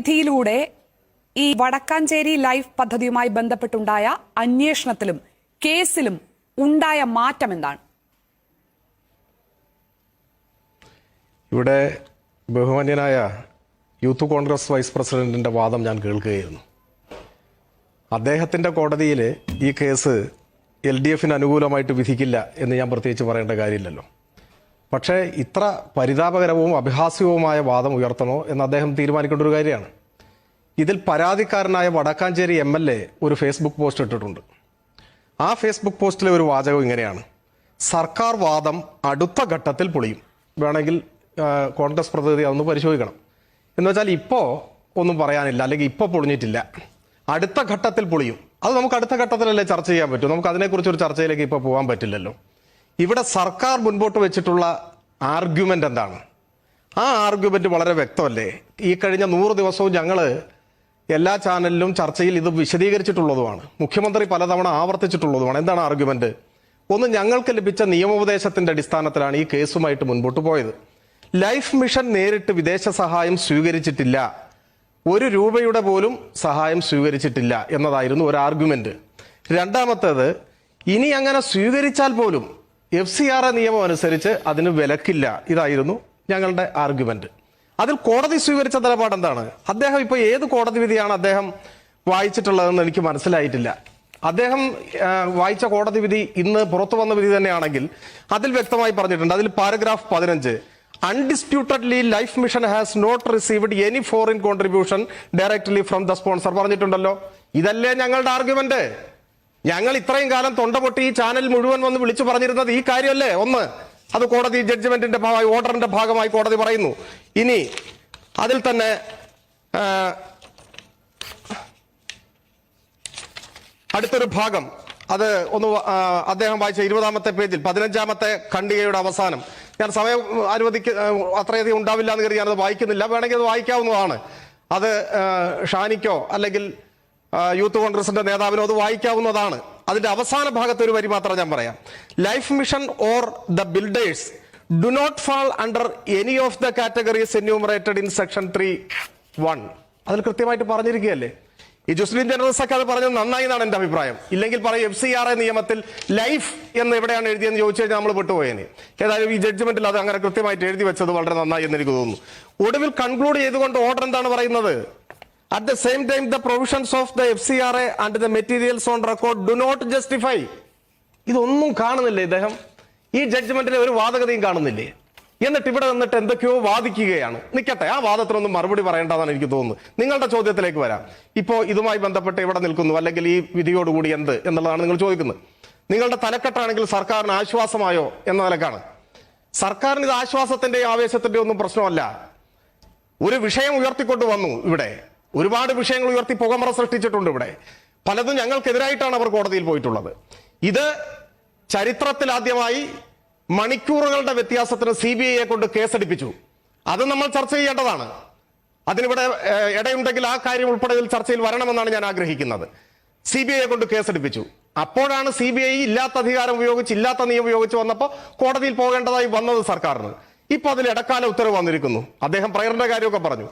വിധിയിലൂടെ ഈ വടക്കാഞ്ചേരി ലൈഫ് പദ്ധതിയുമായി ബന്ധപ്പെട്ടുണ്ടായ അന്വേഷണത്തിലും കേസിലും ഉണ്ടായ മാറ്റം എന്താണ്? ഇവിടെ ബഹുമാന്യനായ യൂത്ത് കോൺഗ്രസ് വൈസ് പ്രസിഡന്റിന്റെ വാദം ഞാൻ കേൾക്കുകയായിരുന്നു. അദ്ദേഹത്തിന്റെ കോടതിയിൽ ഈ കേസ് എൽ ഡി എഫിന് അനുകൂലമായിട്ട് വിധിക്കില്ല എന്ന് ഞാൻ പ്രത്യേകിച്ച് പറയേണ്ട കാര്യമില്ലല്ലോ. പക്ഷേ ഇത്ര പരിതാപകരവും അഭിഹാസ്യവുമായ വാദം ഉയർത്തണോ എന്ന് അദ്ദേഹം തീരുമാനിക്കേണ്ട ഒരു കാര്യമാണ്. ഇതിൽ പരാതിക്കാരനായ വടക്കാഞ്ചേരി എം എൽ എ ഒരു ഫേസ്ബുക്ക് പോസ്റ്റ് ഇട്ടിട്ടുണ്ട്. ആ ഫേസ്ബുക്ക് പോസ്റ്റിലെ ഒരു വാചകം ഇങ്ങനെയാണ്. സർക്കാർ വാദം അടുത്ത ഘട്ടത്തിൽ പൊളിയും. വേണമെങ്കിൽ കോൺഗ്രസ് പ്രതിനിധി അതൊന്ന് പരിശോധിക്കണം. എന്ന് വെച്ചാൽ ഇപ്പോൾ ഒന്നും പറയാനില്ല അല്ലെങ്കിൽ ഇപ്പോൾ പൊളിഞ്ഞിട്ടില്ല. അടുത്ത ഘട്ടത്തിൽ പൊളിയും. അത് നമുക്ക് അടുത്ത ഘട്ടത്തിലല്ലേ ചർച്ച ചെയ്യാൻ പറ്റും? നമുക്ക് അതിനെക്കുറിച്ച് ഒരു ചർച്ചയിലേക്ക് ഇപ്പോൾ പോകാൻ പറ്റില്ലല്ലോ. ഇവിടെ സർക്കാർ മുൻപോട്ട് വെച്ചിട്ടുള്ള ആർഗ്യുമെന്റ് എന്താണ്? ആ ആർഗ്യുമെന്റ് വളരെ വ്യക്തമല്ലേ? ഈ കഴിഞ്ഞ നൂറ് ദിവസവും ഞങ്ങൾ എല്ലാ ചാനലിലും ചർച്ചയിൽ ഇത് വിശദീകരിച്ചിട്ടുള്ളതുമാണ്. മുഖ്യമന്ത്രി പലതവണ ആവർത്തിച്ചിട്ടുള്ളതുമാണ്. എന്താണ് ആർഗ്യുമെന്റ് ഒന്ന് ഞങ്ങൾക്ക് ലഭിച്ച നിയമോപദേശത്തിന്റെ അടിസ്ഥാനത്തിലാണ് ഈ കേസുമായിട്ട് മുൻപോട്ട് പോയത്. ലൈഫ് മിഷൻ നേരിട്ട് വിദേശ സഹായം സ്വീകരിച്ചിട്ടില്ല. ഒരു രൂപയുടെ പോലും സഹായം സ്വീകരിച്ചിട്ടില്ല എന്നതായിരുന്നു ഒരു ആർഗ്യുമെന്റ് രണ്ടാമത്തേത് ഇനി അങ്ങനെ സ്വീകരിച്ചാൽ പോലും എഫ് സി ആർ എ നിയമം അനുസരിച്ച് അതിന് വിലക്കില്ല. ഇതായിരുന്നു ഞങ്ങളുടെ ആർഗ്യുമെന്റ്. അതിൽ കോടതി സ്വീകരിച്ച നിലപാട് എന്താണ്? അദ്ദേഹം ഇപ്പോൾ ഏത് കോടതി വിധിയാണ് അദ്ദേഹം വായിച്ചിട്ടുള്ളതെന്ന് എനിക്ക് മനസ്സിലായിട്ടില്ല. അദ്ദേഹം വായിച്ച കോടതി വിധി ഇന്ന് പുറത്തു വന്ന വിധി തന്നെയാണെങ്കിൽ അതിൽ വ്യക്തമായി പറഞ്ഞിട്ടുണ്ട്. അതിൽ പാരഗ്രാഫ് പതിനഞ്ച്. Undisputedly life mission has not received any foreign contribution directly from the sponsor പറഞ്ഞിട്ടുണ്ടല്ലോ. ഇതല്ലേ ഞങ്ങളുടെ ആർഗ്യുമെന്റ്? ഞങ്ങൾ ഇത്രയും കാലം തൊണ്ട പൊട്ടി ഈ ചാനൽ മുഴുവൻ വന്ന് വിളിച്ചു പറഞ്ഞിരുന്നത് ഈ കാര്യമല്ലേ? ഒന്ന് അത് കോടതി ജഡ്ജ്മെന്റിന്റെ ഭാഗമായി ഓർഡറിന്റെ ഭാഗമായി കോടതി പറയുന്നു. ഇനി അതിൽ തന്നെ അടുത്തൊരു ഭാഗം. അത് ഒന്ന് അദ്ദേഹം വായിച്ച ഇരുപതാമത്തെ പേജിൽ പതിനഞ്ചാമത്തെ ഖണ്ഡികയുടെ അവസാനം. ഞാൻ സമയം അനുവദിക്ക അത്രയധികം ഉണ്ടാവില്ല എന്ന് കരുതി ഞാനത് വായിക്കുന്നില്ല. വേണമെങ്കിൽ അത് വായിക്കാവുന്നതാണ്. അത് ഷാനിക്കോ അല്ലെങ്കിൽ യൂത്ത് കോൺഗ്രസിന്റെ നേതാവിനും അത് വായിക്കാവുന്നതാണ്. അതിന്റെ അവസാന ഭാഗത്ത് ഒരു വരി മാത്രം ഞാൻ പറയാം. Life mission or the builders do not fall under any of the categories enumerated in section three one അതിൽ കൃത്യമായിട്ട് പറഞ്ഞിരിക്കുകയല്ലേ? ഈ ജുസ്ലിം ജനറൽസ് ഒക്കെ അത് പറഞ്ഞത് നന്നായി എന്നാണ് എന്റെ അഭിപ്രായം. ഇല്ലെങ്കിൽ പറയും എഫ് സി ആർ എ നിയമത്തിൽ ലൈഫ് എന്ന് എവിടെയാണ് എഴുതിയെന്ന് ചോദിച്ചു കഴിഞ്ഞാൽ നമ്മൾ വിട്ടുപോയേനെ ഏതായാലും ഈ ജഡ്ജ്മെന്റിൽ അത് അങ്ങനെ കൃത്യമായിട്ട് എഴുതി വെച്ചത് വളരെ നന്നായി എന്ന് എനിക്ക് തോന്നുന്നു. ഒടുവിൽ കൺക്ലൂഡ് ചെയ്തുകൊണ്ട് ഓർഡർ എന്താണ് പറയുന്നത്? Time the provisions of the F C R A and the materials on record do not justify ഇതൊന്നും കാണുന്നില്ലേ ഇദ്ദേഹം? ഈ ജഡ്ജ്മെന്റിലെ ഒരു വാദഗതിയും കാണുന്നില്ലേ? എന്നിട്ട് ഇവിടെ നിന്നിട്ട് എന്തൊക്കെയോ വാദിക്കുകയാണ്. നിൽക്കട്ടെ ആ വാദത്തിനൊന്നും മറുപടി പറയേണ്ടതാണ് എനിക്ക് തോന്നുന്നത് നിങ്ങളുടെ ചോദ്യത്തിലേക്ക് വരാം. ഇപ്പോ ഇതുമായി ബന്ധപ്പെട്ട് ഇവിടെ നിൽക്കുന്നു അല്ലെങ്കിൽ ഈ വിധിയോടുകൂടി എന്ത് എന്നുള്ളതാണ് നിങ്ങൾ ചോദിക്കുന്നത്. നിങ്ങളുടെ തലക്കെട്ടാണെങ്കിൽ സർക്കാരിന് ആശ്വാസമായോ എന്ന നിലക്കാണ്. സർക്കാരിന് ഇത് ആശ്വാസത്തിന്റെയും ആവേശത്തിന്റെയും ഒന്നും പ്രശ്നമല്ല. ഒരു വിഷയം ഉയർത്തിക്കൊണ്ട് വന്നു ഇവിടെ. ഒരുപാട് വിഷയങ്ങൾ ഉയർത്തി പുകമറ സൃഷ്ടിച്ചിട്ടുണ്ട് ഇവിടെ. പലതും ഞങ്ങൾക്കെതിരായിട്ടാണ് അവർ കോടതിയിൽ പോയിട്ടുള്ളത്. ഇത് ചരിത്രത്തിൽ ആദ്യമായി മണിക്കൂറുകളുടെ വ്യത്യാസത്തിന് സി ബി ഐയെ കൊണ്ട് കേസെടുപ്പിച്ചു. അത് നമ്മൾ ചർച്ച ചെയ്യേണ്ടതാണ്. അതിനിവിടെ ഇടയുണ്ടെങ്കിൽ ആ കാര്യം ഉൾപ്പെടെ ചർച്ചയിൽ വരണമെന്നാണ് ഞാൻ ആഗ്രഹിക്കുന്നത്. സി ബി ഐയെ കൊണ്ട് കേസെടുപ്പിച്ചു. അപ്പോഴാണ് സി ബി ഐ ഇല്ലാത്ത അധികാരം ഉപയോഗിച്ച് ഇല്ലാത്ത നിയമം ഉപയോഗിച്ച് വന്നപ്പോൾ കോടതിയിൽ പോകേണ്ടതായി വന്നത് സർക്കാരിന്. ഇപ്പോൾ അതിൽ ഇടക്കാല ഉത്തരവ് വന്നിരിക്കുന്നു. അദ്ദേഹം പ്രയറിന്റെ കാര്യമൊക്കെ പറഞ്ഞു.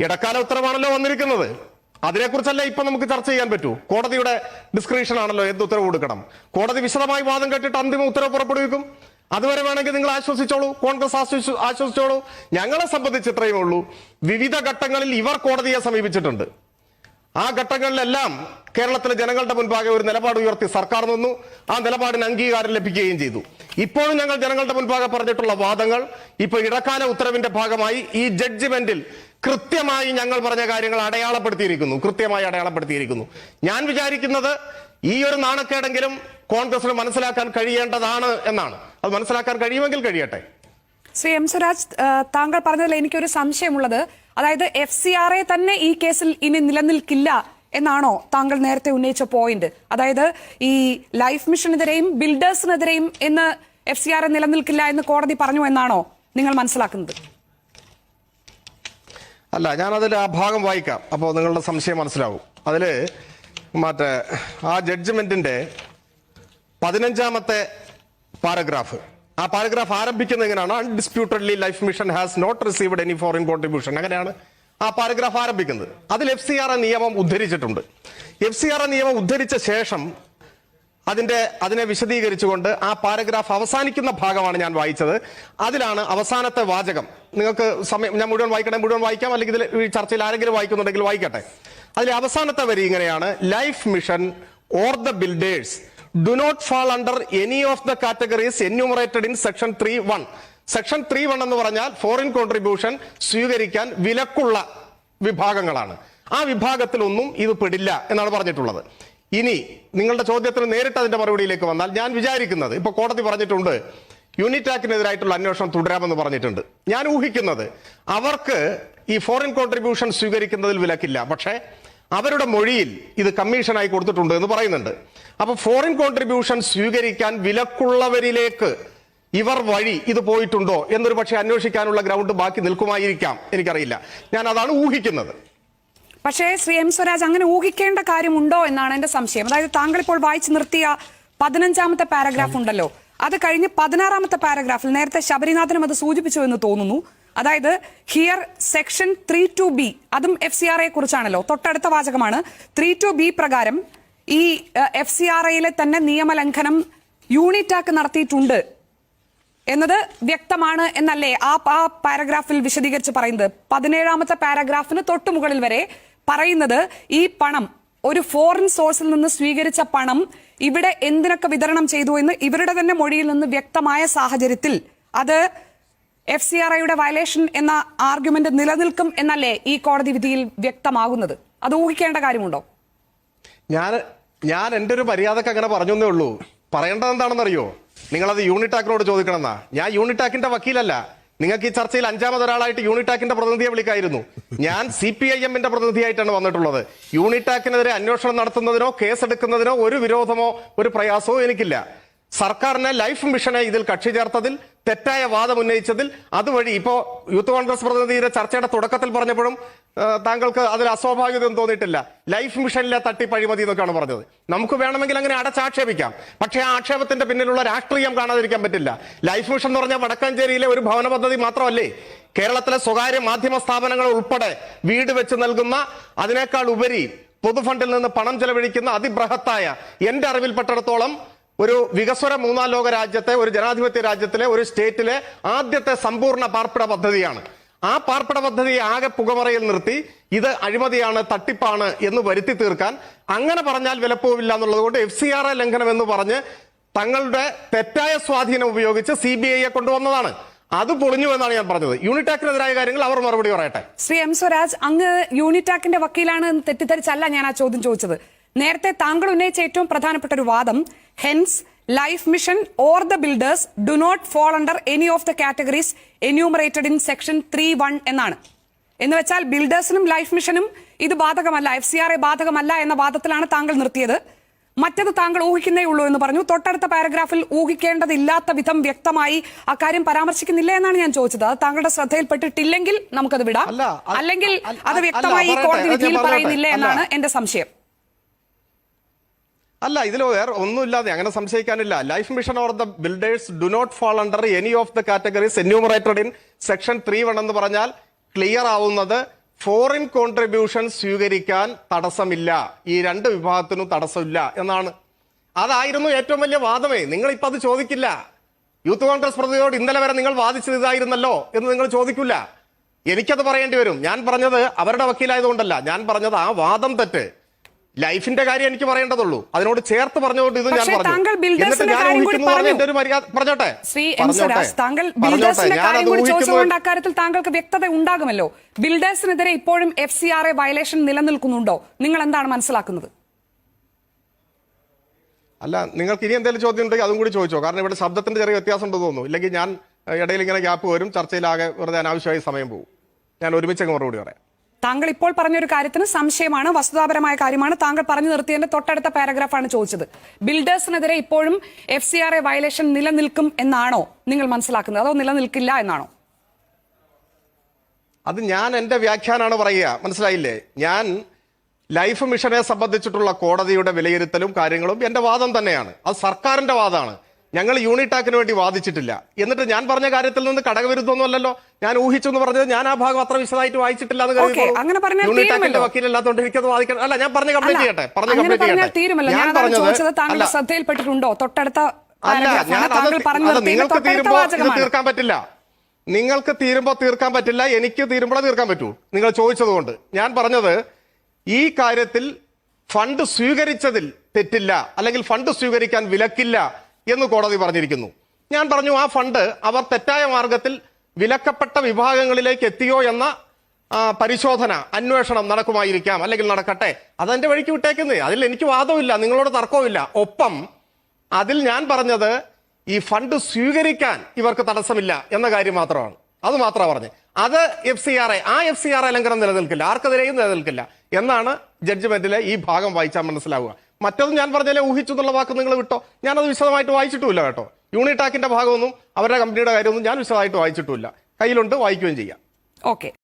ഇടക്കാല ഉത്തരവാണല്ലോ വന്നിരിക്കുന്നത്. അതിനെക്കുറിച്ചല്ല ഇപ്പൊ നമുക്ക് ചർച്ച ചെയ്യാൻ പറ്റൂ. കോടതിയുടെ ഡിസ്ക്രിപ്ഷൻ ആണല്ലോ എന്ത് ഉത്തരവ് കൊടുക്കണം. കോടതി വിശദമായി വാദം കേട്ടിട്ട് അന്തിമ ഉത്തരവ് പുറപ്പെടുവിക്കും. അതുവരെ വേണമെങ്കിൽ നിങ്ങൾ ആശ്വസിച്ചോളൂ. കോൺഗ്രസ് ആശ്വസിച്ചു ആശ്വസിച്ചോളൂ. ഞങ്ങളെ സംബന്ധിച്ച് ഇത്രയേ ഉള്ളൂ. വിവിധ ഘട്ടങ്ങളിൽ ഇവർ കോടതിയെ സമീപിച്ചിട്ടുണ്ട്. ആ ഘട്ടങ്ങളിലെല്ലാം കേരളത്തിലെ ജനങ്ങളുടെ മുൻപാകെ ഒരു നിലപാട് ഉയർത്തി സർക്കാർ നിന്നു. ആ നിലപാടിന് അംഗീകാരം ലഭിക്കുകയും ചെയ്തു. ഇപ്പോഴും ഞങ്ങൾ ജനങ്ങളുടെ മുൻപാകെ പറഞ്ഞിട്ടുള്ള വാദങ്ങൾ ഇപ്പൊ ഇടക്കാല ഉത്തരവിന്റെ ഭാഗമായി ഈ ജഡ്ജ്മെന്റിൽ കൃത്യമായി ഞങ്ങൾ പറഞ്ഞ കാര്യങ്ങൾ അടയാളപ്പെടുത്തിയിരിക്കുന്നു കൃത്യമായി അടയാളപ്പെടുത്തിയിരിക്കുന്നു. ഞാൻ വിചാരിക്കുന്നത് ഈ ഒരു നാണക്കേടെങ്കിലും കോൺഗ്രസിന് മനസ്സിലാക്കാൻ കഴിയേണ്ടതാണ് എന്നാണ്. അത് മനസ്സിലാക്കാൻ കഴിയുമെങ്കിൽ കഴിയട്ടെ. ശ്രീ എം സ്വരാജ് താങ്കൾ പറഞ്ഞതിൽ എനിക്കൊരു സംശയമുള്ളത്. അതായത് എഫ് സി ആർ എ തന്നെ ഈ കേസിൽ ഇനി നിലനിൽക്കില്ല എന്നാണോ താങ്കൾ നേരത്തെ ഉന്നയിച്ച പോയിന്റ്? അതായത് ഈ ലൈഫ് മിഷനെതിരെയും ബിൽഡേഴ്സിനെതിരെയും എന്ന് എഫ് സി ആർ എ നിലനിൽക്കില്ല എന്ന് കോടതി പറഞ്ഞു എന്നാണോ നിങ്ങൾ മനസ്സിലാക്കുന്നത്? അല്ല ഞാനതിൽ ആ ഭാഗം വായിക്കാം. അപ്പോൾ നിങ്ങളുടെ സംശയം മനസ്സിലാവും. അതിൽ മറ്റേ ആ ജഡ്ജ്മെന്റിന്റെ പതിനഞ്ചാമത്തെ പാരഗ്രാഫ് ആ പാരഗ്രാഫ് ആരംഭിക്കുന്നത് എങ്ങനെയാണ്? Undisputedly life mission has not received any foreign contribution അങ്ങനെയാണ് ആ പാരഗ്രാഫ് ആരംഭിക്കുന്നത്. അതിൽ എഫ് സി ആർ നിയമം ഉദ്ധരിച്ചിട്ടുണ്ട്. എഫ് സി ആർ നിയമം ഉദ്ധരിച്ച ശേഷം അതിന്റെ അതിനെ വിശദീകരിച്ചുകൊണ്ട് ആ പാരഗ്രാഫ് അവസാനിക്കുന്ന ഭാഗമാണ് ഞാൻ വായിച്ചത്. അതിലാണ് അവസാനത്തെ വാചകം. നിങ്ങൾക്ക് സമയം ഞാൻ മുഴുവൻ വായിക്കണേ മുഴുവൻ വായിക്കാം? അല്ലെങ്കിൽ ഇതിൽ ഈ ചർച്ചയിൽ ആരെങ്കിലും വായിക്കുന്നുണ്ടെങ്കിൽ വായിക്കട്ടെ. അതിലെ അവസാനത്തെ വരി ഇങ്ങനെയാണ്. Life mission or the builders do not fall under any of the categories enumerated in section three one section three one എന്ന് പറഞ്ഞാൽ ഫോറിൻ കോൺട്രിബ്യൂഷൻ സ്വീകരിക്കാൻ വിലക്കുള്ള വിഭാഗങ്ങളാണ്. ആ വിഭാഗത്തിലൊന്നും ഇത് പെടില്ല എന്നാണ് പറഞ്ഞിട്ടുള്ളത്. ഇനി നിങ്ങളുടെ ചോദ്യത്തിന് നേരിട്ട് അതിന്റെ മറുപടിയിലേക്ക് വന്നാൽ ഞാൻ വിചാരിക്കുന്നത് ഇപ്പൊ കോടതി പറഞ്ഞിട്ടുണ്ട് യൂണിറ്റ് ആക്ടിനെതിരായിട്ടുള്ള അന്വേഷണം തുടരാമെന്ന് പറഞ്ഞിട്ടുണ്ട്. ഞാൻ ഊഹിക്കുന്നത് അവർക്ക് ഈ ഫോറിൻ കോൺട്രിബ്യൂഷൻ സ്വീകരിക്കുന്നതിൽ വിലക്കില്ല പക്ഷേ അവരുടെ മൊഴിയിൽ ഇത് കമ്മീഷനായി കൊടുത്തിട്ടുണ്ട് എന്ന് പറയുന്നുണ്ട്. അപ്പൊ ഫോറിൻ കോൺട്രിബ്യൂഷൻ സ്വീകരിക്കാൻ വിലക്കുള്ളവരിലേക്ക് ഇവർ വഴി ഇത് പോയിട്ടുണ്ടോ എന്നൊരു പക്ഷേ അന്വേഷിക്കാനുള്ള ഗ്രൗണ്ട് ബാക്കി നിൽക്കുമായിരിക്കാം എനിക്കറിയില്ല. ഞാൻ അതാണ് ഊഹിക്കുന്നത്. പക്ഷേ ശ്രീ എം സ്വരാജ് അങ്ങനെ ഊഹിക്കേണ്ട കാര്യമുണ്ടോ എന്നാണ് എന്റെ സംശയം. അതായത് താങ്കൾ ഇപ്പോൾ വായിച്ചു നിർത്തിയ പതിനഞ്ചാമത്തെ പാരഗ്രാഫ് ഉണ്ടല്ലോ. അത് കഴിഞ്ഞ് പതിനാറാമത്തെ പാരഗ്രാഫിൽ നേരത്തെ ശബരിനാഥനും അത് സൂചിപ്പിച്ചു എന്ന് തോന്നുന്നു. അതായത് here section three two B അതും എഫ് സി ആർ എ കുറിച്ചാണല്ലോ. തൊട്ടടുത്ത വാചകമാണ്. ത്രീ ടു ബി പ്രകാരം ഈ എഫ് സി ആർ എയിലെ തന്നെ നിയമലംഘനം യൂണിറ്റാക്ക് നടത്തിയിട്ടുണ്ട് എന്നത് വ്യക്തമാണ് എന്നല്ലേ ആ പാരഗ്രാഫിൽ വിശദീകരിച്ച് പറയുന്നത്. പതിനേഴാമത്തെ പാരഗ്രാഫിന് തൊട്ടു മുകളിൽ വരെ പറയുന്നത് ഈ പണം ഒരു ഫോറിൻ സോഴ്സിൽ നിന്ന് സ്വീകരിച്ച പണം ഇവിടെ എന്തിനൊക്കെ വിതരണം ചെയ്തു എന്ന് ഇവരുടെ തന്നെ മൊഴിയിൽ നിന്ന് വ്യക്തമായ സാഹചര്യത്തിൽ അത് എഫ് സി ആർ ഐയുടെ വയലേഷൻ എന്ന ആർഗ്യുമെന്റ് നിലനിൽക്കും എന്നല്ലേ ഈ കോടതി വിധിയിൽ വ്യക്തമാകുന്നത്? അത് ഊഹിക്കേണ്ട കാര്യമുണ്ടോ? ഞാൻ ഞാൻ എന്റെ ഒരു മര്യാദയ്ക്ക് അങ്ങനെ പറഞ്ഞേ ഉള്ളൂ. പറയേണ്ടത് എന്താണെന്നറിയോ? നിങ്ങളത് യൂണിറ്റാക്കിനോട് ചോദിക്കണമെന്നാ. ഞാൻ യൂണിറ്റാക്കിന്റെ വക്കീലല്ല. നിങ്ങൾക്ക് ഈ ചർച്ചയിൽ അഞ്ചാമതൊരാളായിട്ട് യൂണിറ്റാക്കിന്റെ പ്രതിനിധിയെ വിളിക്കായിരുന്നു. ഞാൻ സി പി ഐ എമ്മിന്റെ പ്രതിനിധിയായിട്ടാണ് വന്നിട്ടുള്ളത്. യൂണിറ്റാക്കിനെതിരെ അന്വേഷണം നടത്തുന്നതിനോ കേസെടുക്കുന്നതിനോ ഒരു വിരോധമോ ഒരു പ്രയാസമോ എനിക്കില്ല. സർക്കാരിനെ ലൈഫ് മിഷനെ ഇതിൽ കക്ഷി ചേർത്തതിൽ തെറ്റായ വാദം ഉന്നയിച്ചതിൽ അതുവഴി ഇപ്പോ യൂത്ത് കോൺഗ്രസ് പ്രതിനിധിയുടെ ചർച്ചയുടെ തുടക്കത്തിൽ പറഞ്ഞപ്പോഴും താങ്കൾക്ക് അതിൽ അസ്വാഭാവികതയൊന്നും തോന്നിയിട്ടില്ല. ലൈഫ് മിഷനിലെ തട്ടി പഴിമതി എന്നൊക്കെയാണ് പറഞ്ഞത്. നമുക്ക് വേണമെങ്കിൽ അങ്ങനെ അടച്ചാക്ഷേപിക്കാം. പക്ഷേ ആ ആക്ഷേപത്തിന്റെ പിന്നിലുള്ള രാഷ്ട്രീയം കാണാതിരിക്കാൻ പറ്റില്ല. ലൈഫ് മിഷൻ എന്ന് പറഞ്ഞാൽ വടക്കാഞ്ചേരിയിലെ ഒരു ഭവന പദ്ധതി മാത്രമല്ലേ? കേരളത്തിലെ സ്വകാര്യ മാധ്യമ സ്ഥാപനങ്ങൾ ഉൾപ്പെടെ വീട് വെച്ച് നൽകുന്ന അതിനേക്കാൾ ഉപരി പൊതുഫണ്ടിൽ നിന്ന് പണം ചെലവഴിക്കുന്ന അതിബൃഹത്തായ എന്റെ അറിവിൽപ്പെട്ടിടത്തോളം ഒരു വികസ്വര മൂന്നാം ലോക രാജ്യത്തെ ഒരു ജനാധിപത്യ രാജ്യത്തിലെ ഒരു സ്റ്റേറ്റിലെ ആദ്യത്തെ സമ്പൂർണ പാർപ്പിട പദ്ധതിയാണ്. ആ പാർപ്പിട പദ്ധതിയെ ആകെ പുകമറയിൽ നിർത്തി ഇത് അഴിമതിയാണ് തട്ടിപ്പാണ് എന്ന് വരുത്തി തീർക്കാൻ അങ്ങനെ പറഞ്ഞാൽ വിലപ്പോവില്ല എന്നുള്ളത് കൊണ്ട് എഫ് സി ആർ എ ലംഘനം എന്ന് പറഞ്ഞ് തങ്ങളുടെ തെറ്റായ സ്വാധീനം ഉപയോഗിച്ച് സി ബി ഐയെ കൊണ്ടുവന്നതാണ്. അത് പൊളിഞ്ഞു എന്നാണ് ഞാൻ പറഞ്ഞത്. യൂണിറ്റാക്കിനെതിരായ കാര്യങ്ങൾ അവർ മറുപടി പറയട്ടെ. ശ്രീ എം സ്വരാജ് അങ്ങ് യൂണിറ്റാക്കിന്റെ വക്കീലാണ് എന്ന് തെറ്റിദ്ധരിച്ചല്ല ഞാൻ ആ ചോദ്യം ചോദിച്ചത്. നേരത്തെ താങ്കൾ ഉന്നയിച്ച ഏറ്റവും പ്രധാനപ്പെട്ട ഒരു വാദം hence life mission or the builders do not fall under any of the categories enumerated in section three one എന്നാണ്. എന്ന് വെച്ചാൽ ബിൽഡേഴ്സിനും ലൈഫ് മിഷനും ഇത് ബാധകമല്ല എഫ് സി ആർ എ ബാധകമല്ല എന്ന വാദത്തിലാണ് താങ്കൾ നിർത്തിയത്. മറ്റത് താങ്കൾ ഊഹിക്കുന്നേ ഉള്ളൂ എന്ന് പറഞ്ഞു. തൊട്ടടുത്ത പാരഗ്രാഫിൽ ഊഹിക്കേണ്ടതില്ലാത്ത വിധം വ്യക്തമായി അക്കാര്യം പരാമർശിക്കുന്നില്ല എന്നാണ് ഞാൻ ചോദിച്ചത്. അത് താങ്കളുടെ ശ്രദ്ധയിൽപ്പെട്ടിട്ടില്ലെങ്കിൽ നമുക്കത് വിടാം. അല്ലെങ്കിൽ അത് വ്യക്തമായി കോടതി വിധിയിൽ പറയുന്നില്ല എന്നാണ് എന്റെ സംശയം. അല്ല ഇതിൽ വേറെ ഒന്നുമില്ലാതെ അങ്ങനെ സംശയിക്കാനില്ല. Life mission or the builders do not fall under any of the categories enumerated in section three one എന്ന് പറഞ്ഞാൽ ക്ലിയർ ആവുന്നത് ഫോറിൻ കോൺട്രിബ്യൂഷൻ സ്വീകരിക്കാൻ തടസ്സമില്ല. ഈ രണ്ട് വിഭാഗത്തിനും തടസ്സമില്ല എന്നാണ്. അതായിരുന്നു ഏറ്റവും വലിയ വാദമേ. നിങ്ങൾ ഇപ്പൊ അത് ചോദിക്കില്ല. യൂത്ത് കോൺഗ്രസ് പ്രതിയോട് ഇന്നലെ വരെ നിങ്ങൾ വാദിച്ചത് ഇതായിരുന്നല്ലോ എന്ന് നിങ്ങൾ ചോദിക്കില്ല. എനിക്കത് പറയേണ്ടി വരും. ഞാൻ പറഞ്ഞത് അവരുടെ വക്കീലായതുകൊണ്ടല്ല. ഞാൻ പറഞ്ഞത് ആ വാദം തെറ്റ്. ലൈഫിന്റെ കാര്യം എനിക്ക് പറയേണ്ടതുള്ളൂ. അതിനോട് ചേർത്ത് പറഞ്ഞുകൊണ്ട് ഇത് ഞാൻ പറഞ്ഞോട്ടെ? താങ്കൾ. ബിൽഡേഴ്സിന്റെ കാര്യം കൂടി ഊഹിക്കുന്നത് ചോദിച്ചുകൊണ്ട് അക്കാര്യത്തിൽ താങ്കൾക്ക് വ്യക്തത ഉണ്ടാകുമല്ലോ. ബിൽഡേഴ്സിനെതിരെ ഇപ്പോഴും F C R A violation നിലനിൽക്കുന്നുണ്ടോ? നിങ്ങൾ എന്താണ് മനസ്സിലാക്കുന്നത്? അല്ല നിങ്ങൾക്ക് ഇനി എന്തെങ്കിലും ചോദ്യം ഉണ്ടെങ്കിൽ അതും കൂടി ചോദിച്ചോ. കാരണം ഇവിടെ ശബ്ദത്തിന്റെ ചെറിയ വ്യത്യാസം ഉണ്ടെന്ന് തോന്നുന്നു. ഇല്ലെങ്കിൽ ഞാൻ ഇടയിൽ ഇങ്ങനെ ഗ്യാപ്പ് വരും ചർച്ചയിലാകെ വെറുതെ അനാവശ്യമായി സമയം പോകും. ഞാൻ ഒരുമിച്ച് മറുപടി പറയാം. താങ്കൾ ഇപ്പോൾ പറഞ്ഞ ഒരു കാര്യത്തിന് സംശയമാണ് വസ്തുതാപരമായ കാര്യമാണ്. താങ്കൾ പറഞ്ഞു നിർത്തിയതിന്റെ തൊട്ടടുത്ത പാരഗ്രാഫാണ് ചോദിച്ചത്. ബിൽഡേഴ്സിനെതിരെ ഇപ്പോഴും F C R A violation നിലനിൽക്കും എന്നാണോ നിങ്ങൾ മനസ്സിലാക്കുന്നത്? അതോ നിലനിൽക്കില്ല എന്നാണോ? അത് ഞാൻ എന്റെ വ്യാഖ്യാനാണ് പറയുക. മനസ്സിലായില്ലേ? ഞാൻ ലൈഫ് മിഷനെ സംബന്ധിച്ചിട്ടുള്ള കോടതിയുടെ വിലയിരുത്തലും കാര്യങ്ങളും എന്റെ വാദം തന്നെയാണ്. അത് സർക്കാരിന്റെ വാദമാണ്. ഞങ്ങൾ യൂണിറ്റ് ആക്കിന് വേണ്ടി വാദിച്ചിട്ടില്ല. എന്നിട്ട് ഞാൻ പറഞ്ഞ കാര്യത്തിൽ നിന്ന് കടകവിരുദ്ധമൊന്നുമല്ലല്ലോ. ഞാൻ ഊഹിച്ചു എന്ന് പറഞ്ഞത് ഞാൻ ആ ഭാഗം അത്ര വിശദമായിട്ട് വായിച്ചിട്ടില്ല എന്ന് പറഞ്ഞാൽ യൂണിടാക്കിന്റെ തീരുമല്ലോ. വക്കീലല്ലാത്തോണ്ട് എനിക്കത് വാദിക്കണം. അല്ല ഞാൻ പറഞ്ഞ കംപ്ലീറ്റ് ചെയ്യട്ടെ. പറഞ്ഞ കംപ്ലീറ്റ് ചെയ്യട്ടെ. ഞാൻ ഞാൻ പറഞ്ഞത് ശ്രദ്ധയിൽപ്പെട്ടിട്ടുണ്ടോ? തൊട്ടടുത്ത അല്ല ഞാൻ നിങ്ങൾക്ക് തീരുമ്പോ ഇത് തീർക്കാൻ പറ്റില്ല. നിങ്ങൾക്ക് തീരുമ്പോ തീർക്കാൻ പറ്റില്ല. എനിക്ക് തീരുമ്പോഴേ തീർക്കാൻ പറ്റൂ. നിങ്ങൾ ചോദിച്ചതുകൊണ്ട്. ഞാൻ പറഞ്ഞത് ഈ കാര്യത്തിൽ ഫണ്ട് സ്വീകരിച്ചതിൽ തെറ്റില്ല. അല്ലെങ്കിൽ ഫണ്ട് സ്വീകരിക്കാൻ വിലക്കില്ല. എന്ന് കോടതി പറഞ്ഞിരിക്കുന്നു. ഞാൻ പറഞ്ഞു ആ ഫണ്ട് അവർ തെറ്റായ മാർഗത്തിൽ വിലക്കപ്പെട്ട വിഭാഗങ്ങളിലേക്ക് എത്തിയോ എന്ന പരിശോധന അന്വേഷണം നടക്കുമായിരിക്കാം. അല്ലെങ്കിൽ നടക്കട്ടെ. അതെന്റെ വഴിക്ക് വിട്ടേക്കുന്നേ. അതിൽ എനിക്ക് വാദമില്ല നിങ്ങളോട് തർക്കവുമില്ല. ഒപ്പം അതിൽ ഞാൻ പറഞ്ഞത് ഈ ഫണ്ട് സ്വീകരിക്കാൻ ഇവർക്ക് തടസ്സമില്ല എന്ന കാര്യം മാത്രമാണ്. അത് മാത്രമാണ് പറഞ്ഞത്. അത് എഫ് സി ആർ എ ആ എഫ് സി ആർ എ ലംഘനം നിലനിൽക്കില്ല. ആർക്കെതിരെയും നിലനിൽക്കില്ല. എന്നാണ് ജഡ്ജ്മെന്റിലെ ഈ ഭാഗം വായിച്ചാൽ മനസ്സിലാവുക. മറ്റത് ഞാൻ പറഞ്ഞാലേ ഊഹിച്ചു എന്നുള്ള വാക്ക് നിങ്ങൾ വിട്ടോ? ഞാനത് വിശദമായിട്ട് വായിച്ചിട്ടുമില്ല കേട്ടോ. യൂണിടാക്കിന്റെ ഭാഗമൊന്നും അവരുടെ കമ്പനിയുടെ കാര്യമൊന്നും ഞാൻ വിശദമായിട്ട് വായിച്ചിട്ടുമില്ല. കയ്യിലുണ്ട് വായിക്കുകയും ചെയ്യാം. ഓക്കെ.